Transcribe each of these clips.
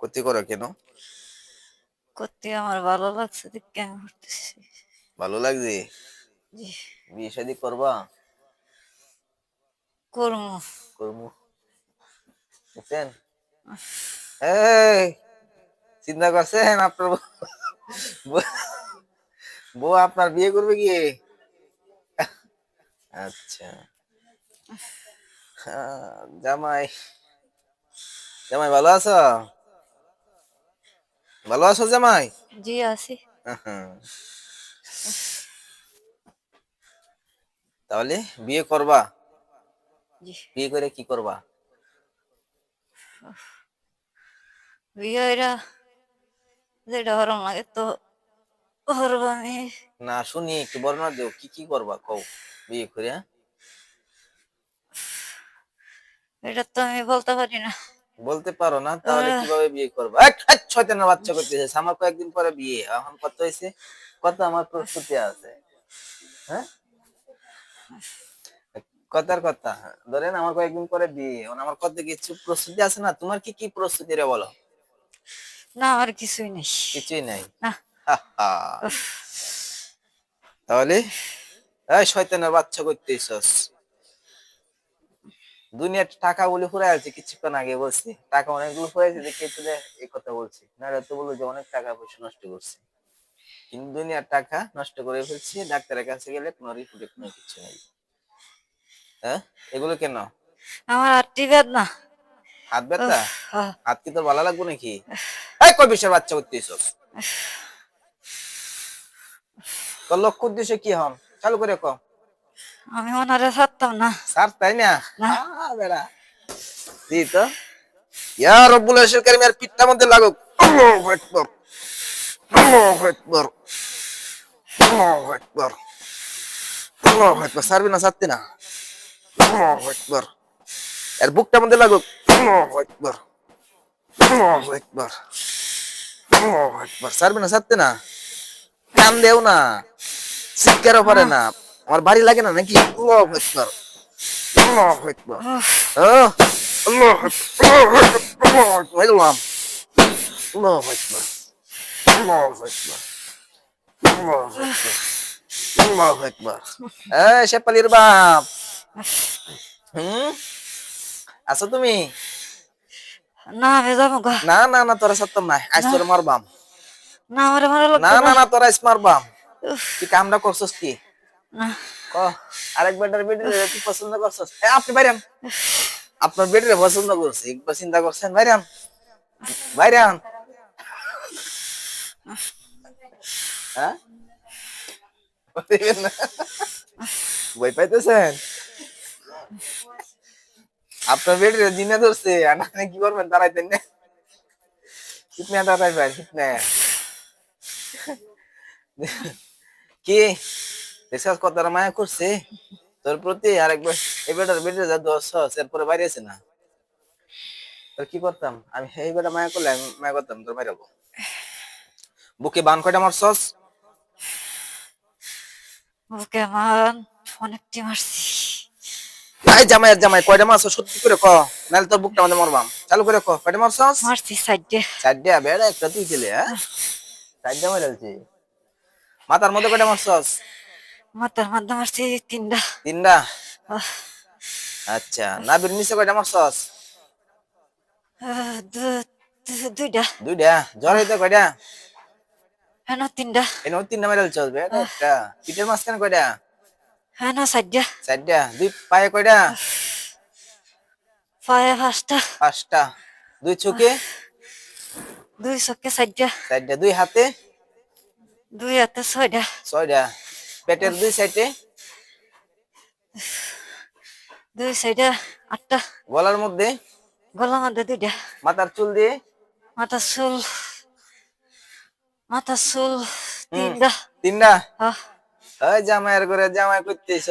করতে করো কেন? করতে আমার ভালো লাগছে দেখে আমি করতেছি ভালো লাগছে? জি। বিয়ে শাদি করবা? করব। করব। বুঝছেন? এই চিন্তা করছেন আপনার বউ- আপনার বিয়ে করবে কি? আচ্ছা। আহ, জামাই। জামাই ভালো আছো? ভালো আছো জামাই? জি আছি। তাহলে বিয়ে করবা? জি। বিয়ে করে কি করবা? বিয়েরা যেটা হরম লাগে তো হরব আমি। না শুনি একটু বর্ণনা দেও কি কি করবা কও বিয়ে করে? এটা তো আমি বলতে পারি না। বলতে পারো না তাহলে কীভাবে বিয়ে করব? শয়তানের বাচ্চা করতেছে আমার কয়েকদিন পরে বিয়ে এখন কত হয়েছে? কত আমার প্রস্তুতি আছে? হ্যাঁ? কথার কথা ধরেন আমার কয়েকদিন পরে বিয়ে আমার কত কিছু প্রস্তুতি আছে না? তোমার কি কি প্রস্তুতি রে বলো? না আর কিছুই নেই। কিছুই নাই। তাহলে? এই শয়তানের বাচ্চা করতেছস। দুনিয়ার টাকা বলে ফুরাই আছে কিছুক্ষণ আগে বলছি। টাকা অনেকগুলো ফুরাইছে দেখে তুলে এই কথা বলছি। না তো বলব যে অনেক টাকা পয়সা নষ্ট করছে। কিন্তু দুনিয়ার টাকা নষ্ট করে ফেলছি ডাক্তারের কাছে গেলে কোনো রিপোর্টে কোনো কিছু নেই। হ্যাঁ? এগুলো কেন? আমার বেদ না হাত ব্যথা? হ্যাঁ। হাত কি তোর ভালো লাগবে নাকি? এই কই বিষয়ের বাচ্চা করতেছস তোর লক্ষ্য উদ্দেশ্য কি হন চালু করে কম আমি ওনারে ছাড়তাম না। স্যার তাই না? বেড়া। দি তো। ইয়া রব্বুল আশির কারিম এর পিঠটা মধ্যে লাগুক। আল্লাহু আকবার। আল্লাহু আকবার। আল্লাহু আকবার। আল্লাহু আকবার। সারবি না সারতে না। আল্লাহু আকবার। এর বুকটা মধ্যে লাগুক। আল্লাহু আকবার। আল্লাহু আকবার। আল্লাহু আকবার। সারবি না সারতে না। কান দেও না। শিক্ষারও পারে না। আমার বাড়ি লাগে না নাকি? আল্লাহু আকবার। আল্লাহু আকবার। আহ আল্লাহু আকবার। আকবার আল্লাহু আকবার। আল্লাহু আকবার। আল্লাহু আকবার। আল্লাহু আকবার। এই শেপালির বাপ। হুম? আছো তুমি? না আমি যাব না না না তোরা সত্তম নাই। আজ তোর মারবাম। না আমার মারা না না না তোরা আজ মারবাম। তুই কামটা করছস ক? আপনার বেটির পছন্দ করছে, একবার চিন্তা করছেন, বাইরান। বাইরান। হ্যাঁ? পাইতেছেন? আপনার বেটির দিনে ধরছে, আর কি করবেন, দাঁড়াইতেন না। কিতনে দাঁড়াইবেন কিতনে কি? দেখছিস কত মায়া করছে। তোর প্রতি আরেকবার এই বেটার বেটে যা দশ এরপরে বাইরে আছে না। তোর কি করতাম? আমি এই বেটা মায়া করলে আমি মায়া করতাম তোর মাইরাবো বুকে বান কয়টা মারছস ওকে আমার অনেকটি মারছি। এই জামাই আর জামাই কয়টা মারছস সত্যি করে ক। নাহলে তোর বুকটা আমাদের মরবাম। চালু করে ক কয়টা মারছস মারছি সাইডে। চারটে বেড়া একটা তুই ছেলে হ্যাঁ? চারটে মারালছি মাথার মধ্যে কয়টা মারছস মাথার মধ্যে মারছি তিনটা। তিনটা? আচ্ছা নাবির নিচে কয়টা মারছস দুইটা। দুইটা? জ্বর হইতে কয়টা? হ্যাঁ তিনটা। এনে তিনটা মেডাল চলবে একটা। পিঠের মাঝখানে কয়টা? হ্যাঁ সাইডটা চারটা। দুই পায়ে কয়টা? পায়ে পাঁচটা। পাঁচটা। দুই চোখে? দুই চোখে সাইডটা চারটা। দুই হাতে? দুই হাতে ছয়টা। ছয়টা। পেটের দুই সাইডে? দুই সাইডে আটটা। গলার মধ্যে? গলার মধ্যে দুইটা। মাথার চুল দিয়ে? মাথার চুল মাথার চুল তিনটা। তিনটা? ওই জামাইয়ের করে জামাই করতেছ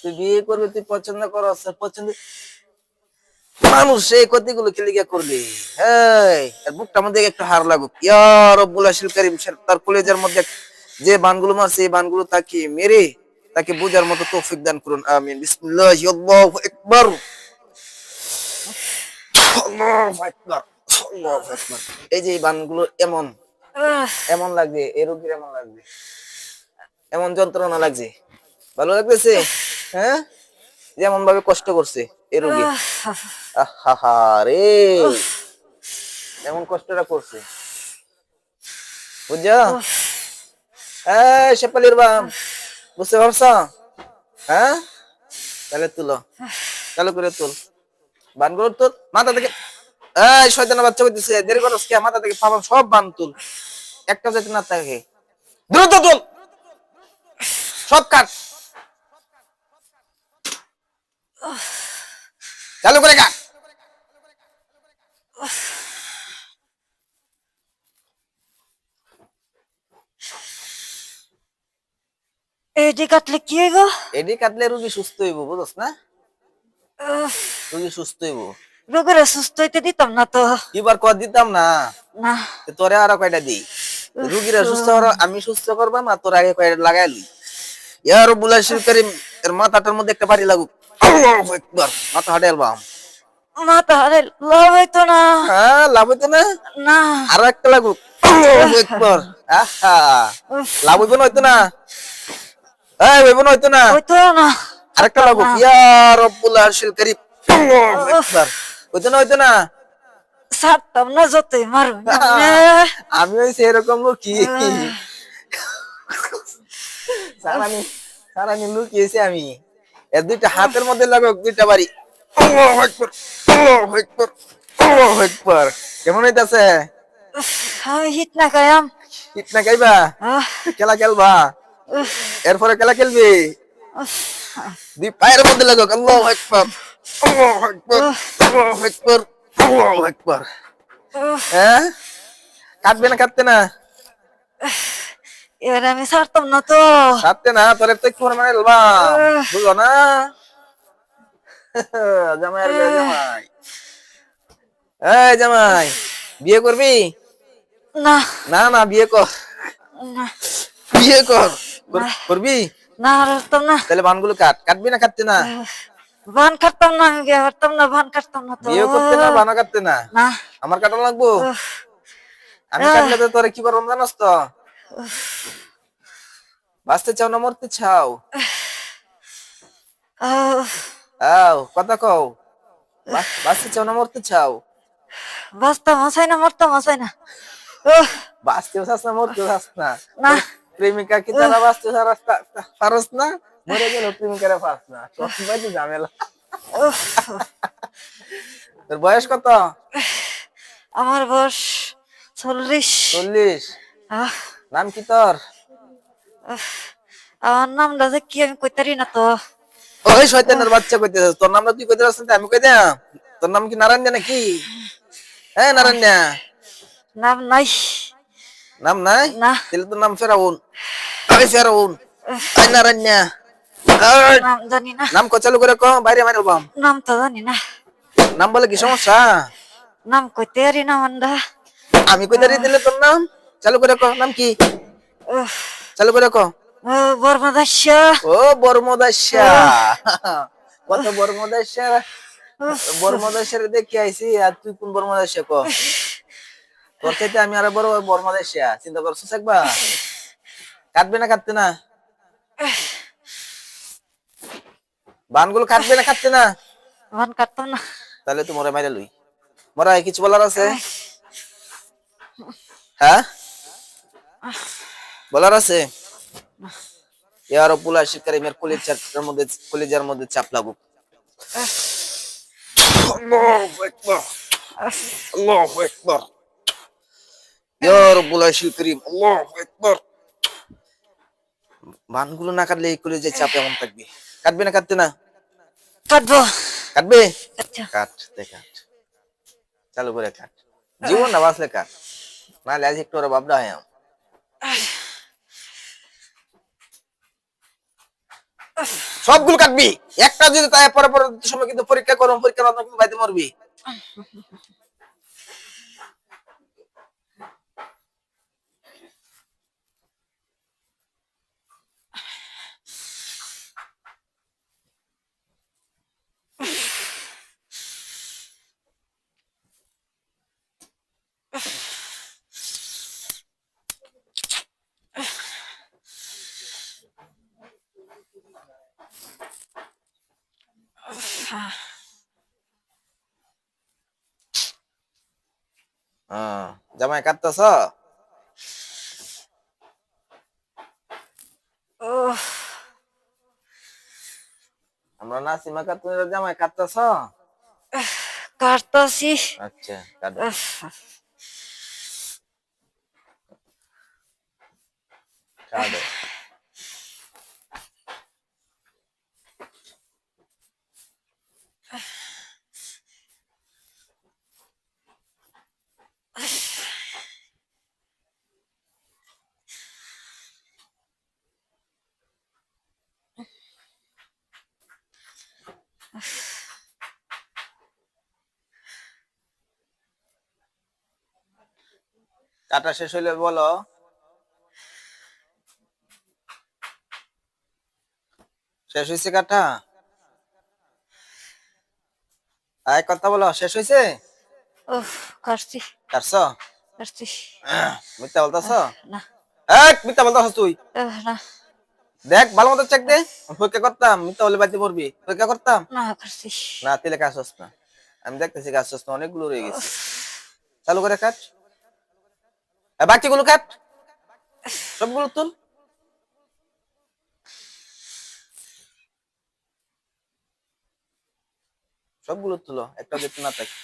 তুই বিয়ে করবি তুই পছন্দ করস পছন্দ মানুষ এই কতিগুলো খেলিকে করলি এই এর বুকটা মধ্যে একটু হার লাগুক। রব্বুল করিম তার কলেজের মধ্যে যে বানগুলো মারছে এই বানগুলো তাকে মেরে তাকে বোঝার মতো তৌফিক দান করুন আমিন। বিসমিল্লাহ আল্লাহু আকবার। আল্লাহু আকবার আল্লাহু আকবার। এই যে বানগুলো এমন এমন লাগবে এই রোগীর এমন লাগবে। এমন যন্ত্রণা লাগছে। ভালো লাগতেছে? হ্যাঁ? যেমন ভাবে কষ্ট করছে এই রোগী। আহা রে! এমন কষ্টটা করছে। বুঝছ? এই বাম। বুঝতে পারছ? হ্যাঁ? তাহলে তুলো। চালু করে তুল। বানগুলো তুল। মাথা থেকে কে? মাথা থেকে সব বান তুল। একটা না থাকে। দ্রুত তুল। সব চালু করে কাট। এটি কাটলে কি হইব? এডি কাটলে রুগী সুস্থ হইব বুঝছ না? রুগী সুস্থ হইব। রোগীরা সুস্থ হইতে দিতাম না তো। এবার কর দিতাম না? না। তোরে আরও কয়টা দিই? রুগীরা সুস্থ আমি সুস্থ করবাম আর তোর আগে কয়টা লাগাই লই। ইয়া রব্বুল করিম এর মাথাটার মধ্যে একটা বাড়ি লাগুক। আল্লাহু আকবার মাথা হাটে আলবাম মাথা হারে লাভ হইতো না। হ্যাঁ লাভ হইতো না? না। আরও একটা লাগুক। আল্লাহু আকবার। আহা। লাভ হইব না হইতো না? এই হইব না হইতো না? হইতো না। আরেকটা লাগুক। ইয়া রব্বুল আশির করিম। হইতো না হইতো না? ছাড়তাম না যতই মারুন আমি ওই সেরকম লুকি। সারানি সারানি লুকিয়েছি আমি। এর দুইটা হাতের মধ্যে লাগুক দুইটা বাড়ি। কেমন হইতাছে? আমি হিট না ইতনা গাইবা আহ, খেলা খেলবা? এরপরে খেলা খেলবি? দুই পায়ের মধ্যে লাগুক আল্লাহু আকবার। আল্লাহু আকবার। আল্লাহু আকবার। আল্লাহু আকবার। উফ, হ্যাঁ? কাটবে না কাটতে না? এবার আমি ছাড়তাম না তো। কাটতে না তোর তো একটু মানে এলবা বুঝলো না। জামাই আর জামাই। এই জামাই বিয়ে করবি? না। না না বিয়ে কর। বিয়ে কর- করবি? না না। তাহলে বানগুলো কাট। কাটবি না কাটতে না? ভান কাটতাম না আমি না ভান কাটতাম না তো। বিয়ে করতে না বানা কাটতে না? না। আমার কাটা লাগবো? আমি কাটলে তো তোরে কি করব জানাস তো? বাঁচতে চাও না মরতে চাও? আও কথা কও। বাঁচতে চাও না মরতে চাও? বাঁচতাম আসাই না মরতাম আসাই না। বাঁচতেও চাস না মরতেও চাস না। প্রেমিকা কি তারা বাঁচতে পারস না মরে গেল প্রেমিকারা পাস না। সবসময় তো ঝামেলা। তোর বয়স কত? আমার বয়স চল্লিশ। চল্লিশ। নাম কি তোর? আমার নামটা যে কি আমি কইতারি না তো। ওই শয়তানের বাচ্চা কইতে তোর নামটা তুই কইতে না, আমি কই দিলাম তোর নাম কি নারায়ণ নাকি? হ্যাঁ নারায়ণ নাম নাই। নাম নাই না তাহলে তোর নাম ফেরাউন আমি ফেরাউন আই নারায়ণ নাম জানি না নাম কো চালু করে কো বাইরে মাইরো বাম নাম তো জানি না নাম বলে কি সমস্যা নাম কইতে পারি না মান্ডা আমি কই দাঁড়িয়ে দিলে তোর নাম চালু করে কো নাম কি চালু করে কো বর্মদাস্য ও বর্মদাসা কত বর্মদাসা বর্মদাসের দেখে আইছি আর তুই কোন বর্মদাসা কো তোর চাইতে আমি আরও বড় চিন্তা করছিস একবার? কাটবে না কাটতে না? বানগুলো কাটবে না কাটতে না? ভান কাটতাম না। তাহলে তো মরে মাইরা লই। মরা কিছু বলার আছে? হ্যাঁ? বলার আছে? ইয়ার পুলা শিকারিমের কলিজার মধ্যে কলিজার মধ্যে চাপ লাগুক। আল্লাহু আকবার। আল্লাহু আকবার ইয়া রাব্বুল আরশিল কারীম আল্লাহু আকবার বানগুলো না কাটলে এই কলিজার চাপ এমন থাকবে। কাটবে না কাটতে না? কাটবো। কাটবে? আচ্ছা। কাট কাট। চালু করে কাট। জীবন না বাঁচলে কাট। নাহলে আজ একটু ওরা বাবডা হয় সবগুলো কাটবি। একটা যদি তাই পরে পরবর্তী সময় কিন্তু পরীক্ষা করো পরীক্ষা না কিন্তু বাইতে মরবি। হ্যাঁ জামাই কাটতেছ ও আমরা নাসিমা কাটুন জামাই কাটতেছ কাটতাছি আচ্ছা কাটো উফ, কাটো কাটা শেষ হইলে বলো? শেষ হয়েছে কাটা আয় কথা বলো শেষ হয়েছে উফ, কাটছি। কাটছ? কাটছি। মিথ্যা বলতেছ? না। এক মিথ্যা বলতেছ তুই? না। দেখ ভালো মতো চেক দে। পরীক্ষা করতাম মিথ্যা বলে বাড়িতে পড়বি পরীক্ষা করতাম? না কাটছি। না তেলে কাজ হস না। আমি দেখতেছি কাজ হস না অনেকগুলো রয়ে গেছে। চালু করে আর বাকিগুলো কাট সবগুলো তুল। সবগুলো তুলো একটা যেতে না থাকে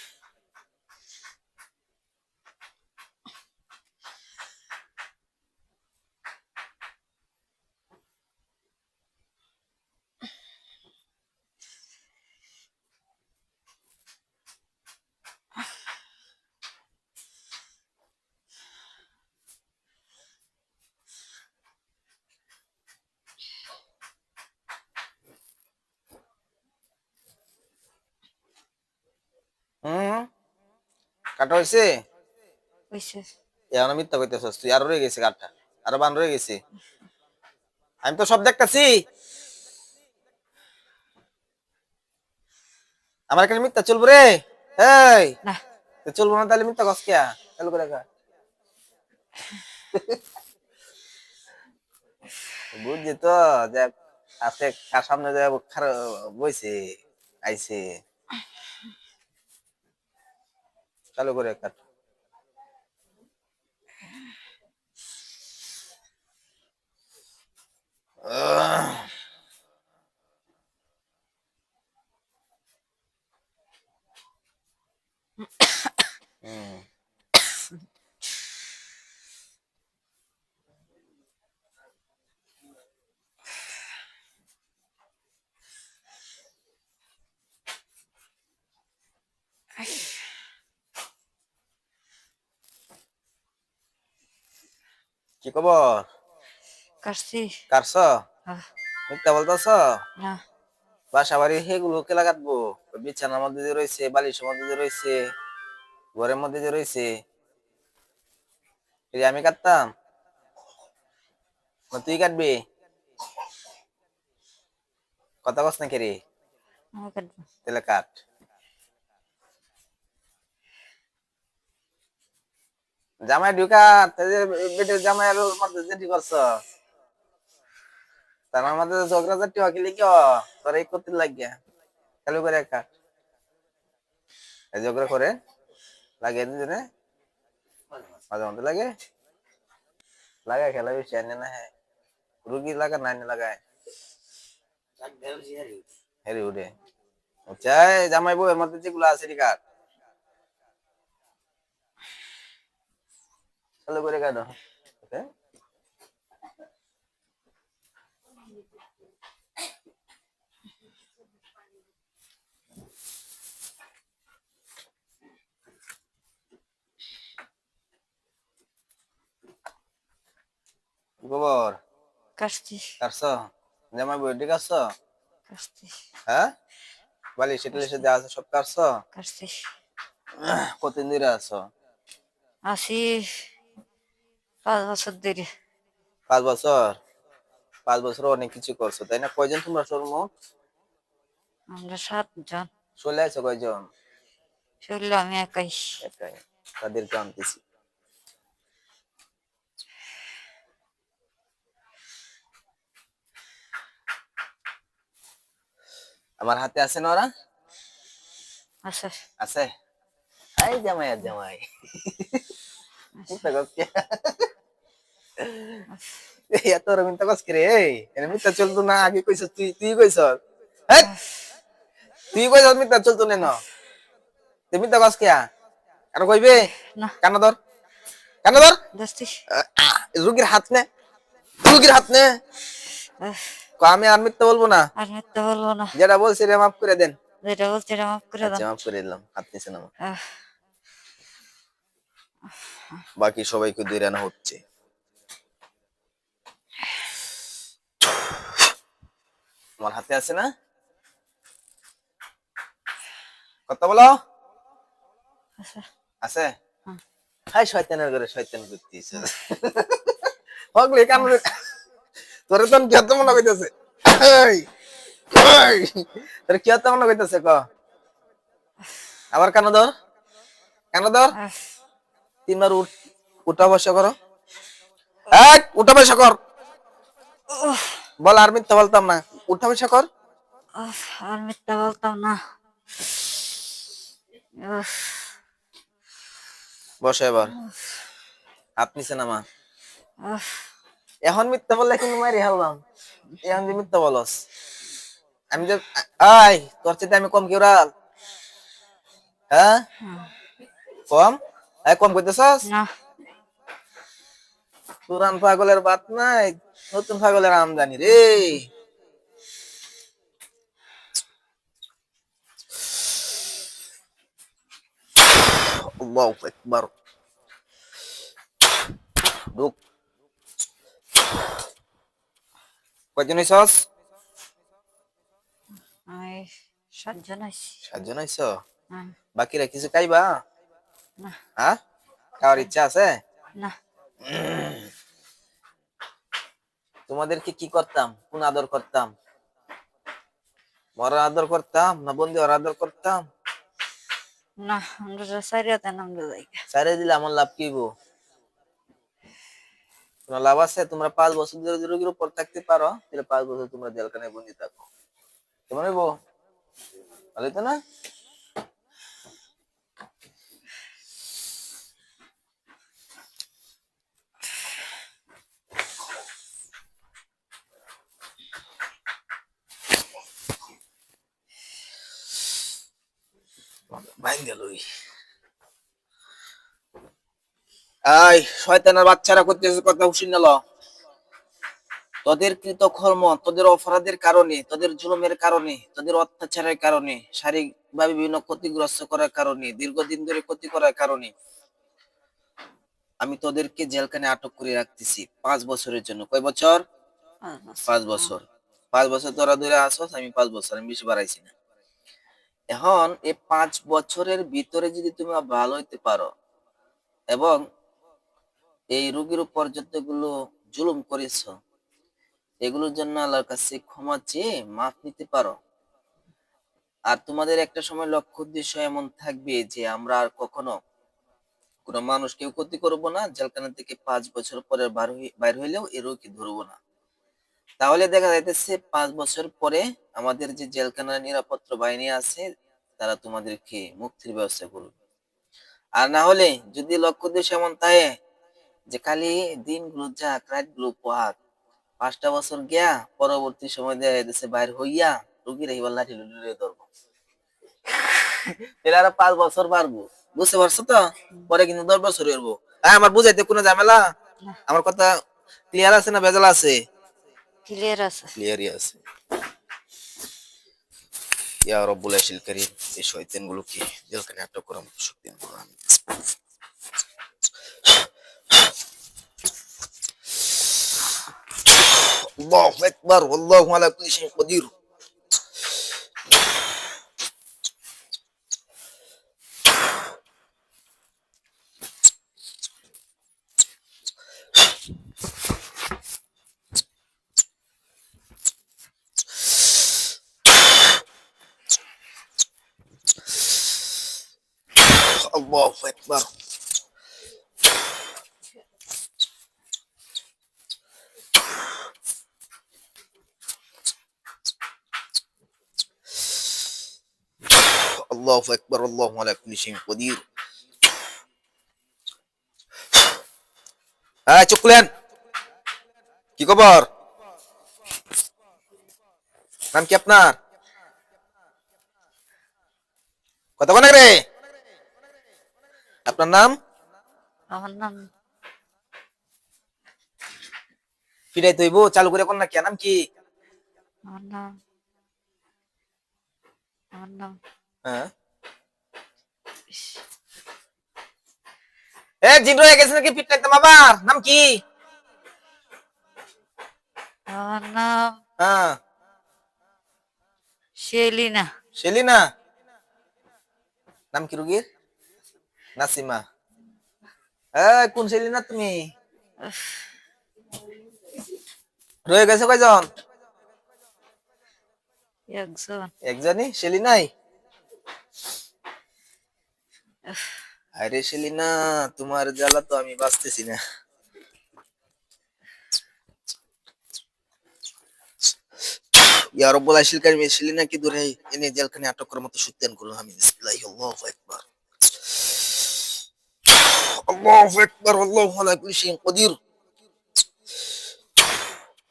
হুম কাটা হয়েছে হইছে। এখন মিথ্যা কইতেছস তুই আরও রয়ে গেছে কাঠটা আরও বান রয়ে গেছে। আমি তো সব দেখতাছি। আমার এখানে মিথ্যা চলবো রে। এই চলবো না তাহলে মিথ্যা কস কিয়া চালু করে বুঝছি তো যে আছে কার সামনে যে খারাপ বইছে আইছে। চালু করে কাট কি খবর? কাটছি। কারছ আহ, মিথ্যা বলতেছ? বাসা বাড়ি সেগুলো কেলা কাটবো? বিছানার মধ্যে যে রয়েছে বালিশের মধ্যে যে রয়েছে ঘরের মধ্যে যে রয়েছে। আমি কাটতাম। তুই কাটবি? কথা কস না রে তাহলে কাট। জামাই ঢুকা বেটের জামাই আর মধ্যে যেটি করছ। তার মধ্যে ঝগড়া জাতি হকিলি কি তোর এই করতে লাগিয়া। চালু করে কাট এই ঝগড়া করে লাগে দুজনে মাঝে মধ্যে লাগে। লাগায় খেলা বেশি আনে না হ্যাঁ। রুগী লাগা না আনে লাগায়। হেরি উঠে। চাই জামাই বউ এর মধ্যে যেগুলো আছে রে কাট চালু করে ওকে। গোবর। কাটছি কাটছ? জামাই বউ ঠিক আছে? কাটছি হ্যাঁ? বালি সেটা এসে দেওয়া আছে সব কাটছ? কাটছি কতদিন ধরে আছো? আছি পাঁচ বছর ধরে পাঁচ বছর? পাঁচ বছর অনেক কিছু করছ তাই না? কয়জন তোমরা সর্বমোট আমরা সাতজন। চলে আছো কয়জন? শরীর আমি একাই। একাই। তাদেরকে আনতেছি। আমার হাতে আছে না ওরা? আচ্ছা আছে? আই জামাই আর জামাই। এত রে মিথ্যা চলতো না আগে কইছ তুই তুই কইছ তুই কইছ মিথ্যা চলতো না তুই মিথ্যা কস কে আর কইবে? না। কানা ধর কানা ধর। রুগীর হাত নে রুগীর হাত নে। আমি আর মিথ্যা বলব না? আর মিথ্যা বলব না। যেটা বলছি রে মাফ করে দেন। যেটা বলছি এটা মাফ করে আচ্ছা দাও মাফ করে দিলাম হাত আমার আহ, বাকি সবাইকে দৈরানো হচ্ছে। আমার হাতে আছে না? কথা বলো। আচ্ছা। আছে। হাই শয়তানের ঘরে শয়তান করতিস হগলে কান তোরে তখন কি হতে মনে কইতেছে তোরে কি হতে মনে কইতেছে ক? আবার কান ধর? কান ধর? তিনবার উঠা বসা করো। এক উঠা বসা কর। বল আর মিথ্যা বলতাম না। উঠা বসা কর। আর মিথ্যা বলতাম না। বসো এবার। হাত নিচে নামা। আহ, এখন মিথ্যা বললে কিন্তু মারি হারলাম এখন যে মিথ্যা বলস। আমি যে আই তোর চেয়ে আমি কম কি উড়াল হ্যাঁ? কম? এই কম কইতেছস? না। পুরান পাগলের বাত নাই নতুন পাগলের আমদানি রে। আল্লাহু আকবার ঢুক কয়জন আমি সাতজন বাকিরা কিছু খাইবা? না। হ্যাঁ খাওয়ার ইচ্ছা আছে? না। তোমাদেরকে কি করতাম? কোন আদর করতাম? মরার আদর করতাম না বন্দি আদর করতাম? না, আমরা সারিয়া দেন, আমরা যাই। সারে দিলে আমার লাভ কি হইবো? তোমার লাভ আছে? তোমরা পাঁচ বছর ধরে রোগীর উপর থাকতে পারো, তাহলে পাঁচ বছর তোমরা জেলখানায় বন্দি থাকো। কেমন হইব? ভালো তো না? ভাঙ্গে লই আই শয়তানের বাচ্চারা করতেছে কথা তোদের কৃত কর্ম তোদের অপরাধের কারণে তোদের জুলুমের কারণে তোদের অত্যাচারের কারণে শারীরিকভাবে বিভিন্ন ক্ষতিগ্রস্ত করার কারণে দীর্ঘদিন ধরে ক্ষতি করার কারণে আমি তোদেরকে জেলখানে আটক করে রাখতেছি পাঁচ বছরের জন্য। কয় বছর? পাঁচ বছর। পাঁচ বছর। তোরা ধরে আসস আমি পাঁচ বছর আমি বেশি বাড়াইছি না। এখন এই পাঁচ বছরের ভিতরে যদি তুমি ভালো হইতে পারো এবং এই রোগীর উপর যতগুলো জুলুম করেছ, এগুলোর জন্য আল্লাহর কাছে ক্ষমা চেয়ে মাফ নিতে পারো। আর তোমাদের একটা সময় লক্ষ্য উদ্দেশ্য এমন থাকবে যে আমরা আর কখনো কোনো মানুষকে ক্ষতি করব না, জেলখানা থেকে পাঁচ বছর পরে বাইর হইলেও এ রোগী ধরবো না। তাহলে দেখা যাইতেছে পাঁচ বছর পরে আমাদের যে জেলখানার নিরাপত্তা বাহিনী আছে, তারা তোমাদেরকে মুক্তির ব্যবস্থা করবে। আর না হলে যদি লক্ষ্য উদ্দেশ্য এমন তাই, যে খালি দিনগুলো যাক রাতগুলো পোহাক পাঁচটা বছর গিয়া পরবর্তী সময় দেখা যাইতেছে বাইর হইয়া রুগীর এইবার লাঠি লুলিয়ে ধরবো। এরা আরও পাঁচ বছর পারব বুঝতে পারছ তো? পরে কিন্তু দশ বছর হ্যাঁ আমার বুঝাইতে কোনো ঝামেলা? আমার কথা ক্লিয়ার আছে না ভেজাল আছে? ক্লিয়ার আছে ক্লিয়ারই আছে ইয়া রব্বুল আশিল করিম এই শয়তানগুলোকে জেলখানে আটক করার মতো শক্তি দান করো আমিন। আল্লাহু আকবার ওয়াল্লাহু আলা কুল্লি শাইইন কদির আল্লাহু আকবার আল্লাহু আকবার আল্লাহু আলা কুল্লি শাইইন কদির হ্যাঁ চুপ খুলেন কি খবর নাম কি আপনার কথা বলে রে আপনার নাম? আমার নাম ফিরাই তৈব চালু করে কোন না কি? নাম কি? আমার নাম আমার নাম হ্যাঁ। এ জিন রয়ে গেছে নাকি পিট লাগতাম আবার নাম কি? আমার নাম হ্যাঁ। শেলিনা সেলিনা? নাম কি রুগীর? নাসিমা। কোন সেলিনা তুমি? রয়ে গেছে কয়জন? একজন। একজনই? সেলিনাই আরে সেলিনা তোমার জ্বালা তো আমি বাঁচতেছি না। ইয়া রব্বুল আশিল কারিম এই সেলিনাকে ধরে এনে জেলখানে আটক করার মতো সত্যান করুন আমি। বিসমিল্লাহি আল্লাহু আকবার আল্লাহু আকবার আল্লাহু আলা কুল্লি শাইইন কদির।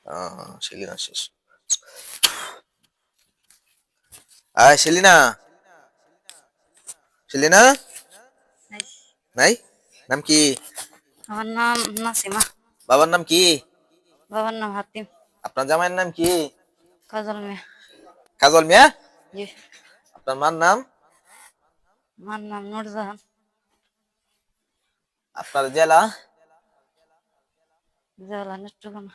আহ সেলিনা শেষ। আয় সেলিনা। সেলিনা? নাই। নাম কি? আমার নাম নাসিমা। বাবার নাম কি? বাবার নাম হাতিম। আপনার জামাইয়ের নাম কি? কাজল মিয়া। কাজল মিয়া? জি। আপনার মার নাম? আমার নাম নুরজাহান। আপনার জেলা? জেলা নেত্রকোনা।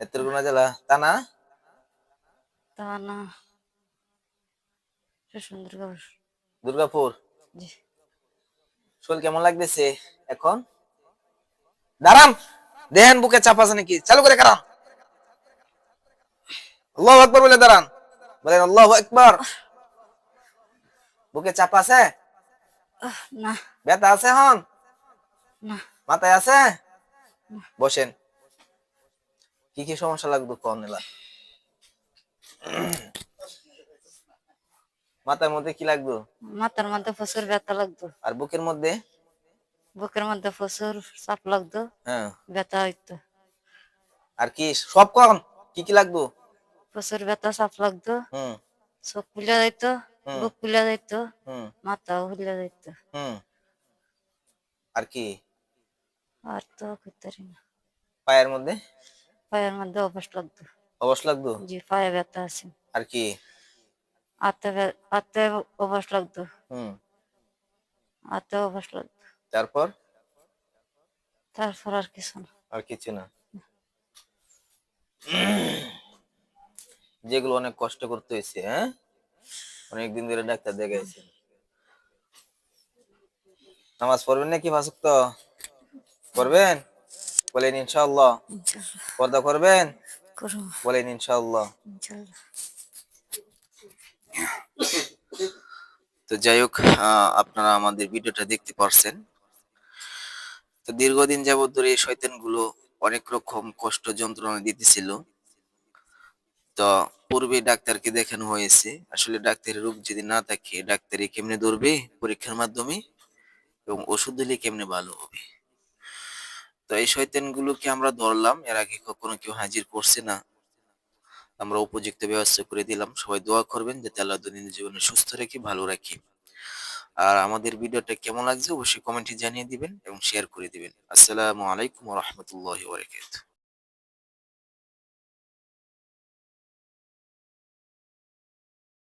নেত্রকোনা জেলা। তানা তা না সুন্দর দুর্গাপুর? জি। শরীর কেমন লাগতেছে এখন? দাঁড়ান দেহেন বুকে চাপ আছে নাকি? চালু করে কারান আল্লাহ আকবর বলে দাঁড়ান। বলেন আল্লাহ আকবর। বুকে চাপ আছে? না। ব্যথা আছে হন না। মাথায় আছে? বসেন। কি কি সমস্যা লাগবে কোন এলা মাথার মধ্যে কি লাগবে? মাথার মধ্যে প্রচুর ব্যথা লাগতো আর বুকের মধ্যে? বুকের মধ্যে প্রচুর চাপ লাগতো হ্যাঁ। ব্যথা হইতো। আর কি সব কম কি কি লাগবে? প্রচুর ব্যথা চাপ লাগতো হুম। চোখ ফুলে যাইতো। বুক ফুলে যাইতো হুম। মাথাও ফুলে হুম। আর কি? আর তো করতে না। পায়ের মধ্যে? পায়ের মধ্যে অভ্যাস লাগতো। অবশ লাগতো? জি পায়ে ব্যথা আছে। আর কি? হাতে হাতে অভ্যাস লাগতো। হুম। হাতে অভ্যাস লাগতো। তারপর? তারপর আর কিছু না। আর কিছু না। যেগুলো অনেক কষ্ট করতে হয়েছে হ্যাঁ? অনেকদিন ধরে ডাক্তার দেখাইছে নামাজ পড়বেন নাকি ভাসুক তো করবেন বলেন ইনশাল্লাহ পর্দা করবেন? বলেন ইনশাল্লাহ তো যাই হোক আপনারা আমাদের ভিডিওটা দেখতে পারছেন। তো দীর্ঘদিন যাবত ধরে এই শয়তানগুলো অনেক রকম কষ্ট যন্ত্রণা দিতেছিল। তো পূর্বে ডাক্তারকে দেখানো হয়েছে। আসলে ডাক্তারের রোগ যদি না থাকে ডাক্তারি কেমনে ধরবে পরীক্ষার মাধ্যমে এবং ওষুধ দিলে কেমনে ভালো হবে? তো এই শয়তানগুলোকে আমরা ধরলাম, এর আগে কখনো কেউ হাজির করছে না। আমরা উপযুক্ত ব্যবস্থা করে দিলাম। সবাই দোয়া করবেন যাতে আল্লাহ দৈনন্দিন জীবনে সুস্থ রেখে ভালো রাখে। আর আমাদের ভিডিওটা কেমন লাগছে অবশ্যই কমেন্টে জানিয়ে দিবেন এবং শেয়ার করে দিবেন। আসসালামু আলাইকুম রহমতুল্লাহ বারকাতুহু।